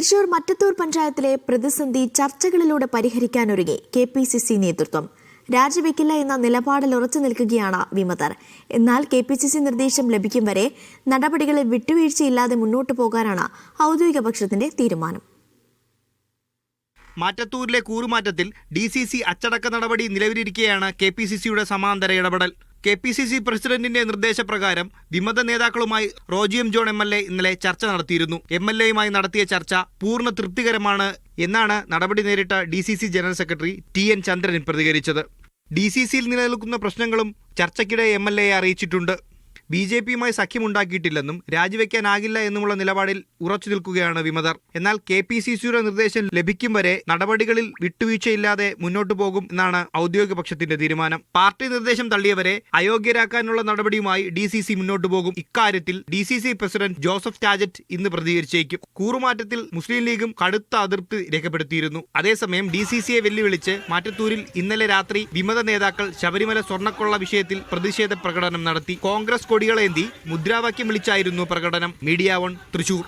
തൃശൂർ മറ്റത്തൂർ പഞ്ചായത്തിലെ പ്രതിസന്ധി ചർച്ചകളിലൂടെ പരിഹരിക്കാനൊരുങ്ങി കെ പി സി സി നേതൃത്വം. രാജിവെക്കില്ല എന്ന നിലപാടിൽ ഉറച്ചു നിൽക്കുകയാണ് വിമതർ. എന്നാൽ കെ പി സി സി നിർദ്ദേശം ലഭിക്കും വരെ നടപടികളിൽ വിട്ടുവീഴ്ചയില്ലാതെ മുന്നോട്ടു പോകാനാണ് ഔദ്യോഗിക പക്ഷത്തിന്റെ തീരുമാനം. മാറ്റത്തൂരിലെ കൂറുമാറ്റത്തിൽ ഡി സി സി അച്ചടക്ക നടപടി നിലവിലിരിക്കെയാണ് കെ പി സി സിയുടെ സമാന്തര ഇടപെടൽ. കെ പി സി സി പ്രസിഡന്റിന്റെ നിർദ്ദേശപ്രകാരം വിമത നേതാക്കളുമായി Roji M John M L A ഇന്നലെ ചർച്ച നടത്തിയിരുന്നു. എം എൽ എയുമായി നടത്തിയ ചർച്ച പൂർണ തൃപ്തികരമാണ് എന്നാണ് നടപടി നേരിട്ട D C C general secretary T N Chandran പ്രതികരിച്ചത്. ഡി സി സിയിൽ നിലനിൽക്കുന്ന പ്രശ്നങ്ങളും ചർച്ചയ്ക്കിടെ എം എൽ എയെ അറിയിച്ചിട്ടുണ്ട്. ബി ജെ പിയുമായി സഖ്യമുണ്ടാക്കിയിട്ടില്ലെന്നും രാജിവെക്കാനാകില്ല എന്നുമുള്ള നിലപാടിൽ ഉറച്ചു നിൽക്കുകയാണ് വിമതർ. എന്നാൽ കെ പി സി സിയുടെ നിർദ്ദേശം ലഭിക്കും വരെ നടപടികളിൽ വിട്ടുവീഴ്ചയില്ലാതെ മുന്നോട്ടു പോകും എന്നാണ് ഔദ്യോഗിക പക്ഷത്തിന്റെ തീരുമാനം. പാർട്ടി നിർദ്ദേശം തള്ളിയവരെ അയോഗ്യരാക്കാനുള്ള നടപടിയുമായി ഡി സി സി മുന്നോട്ടു പോകും. ഇക്കാര്യത്തിൽ D C C president Joseph Tajet ഇന്ന് പ്രതികരിച്ചേക്കും. കൂറുമാറ്റത്തിൽ മുസ്ലിം ലീഗും കടുത്ത അതിർത്തി രേഖപ്പെടുത്തിയിരുന്നു. അതേസമയം ഡി സി സിയെ വെല്ലുവിളിച്ച് മാറ്റത്തൂരിൽ ഇന്നലെ രാത്രി വിമത നേതാക്കൾ ശബരിമല സ്വർണക്കൊള്ള വിഷയത്തിൽ പ്രതിഷേധ പ്രകടനം നടത്തി. കോൺഗ്രസ് കൊടികളേന്തി മുദ്രാവാക്യം വിളിച്ചായിരുന്നു പ്രകടനം മീഡിയ വൺ തൃശൂർ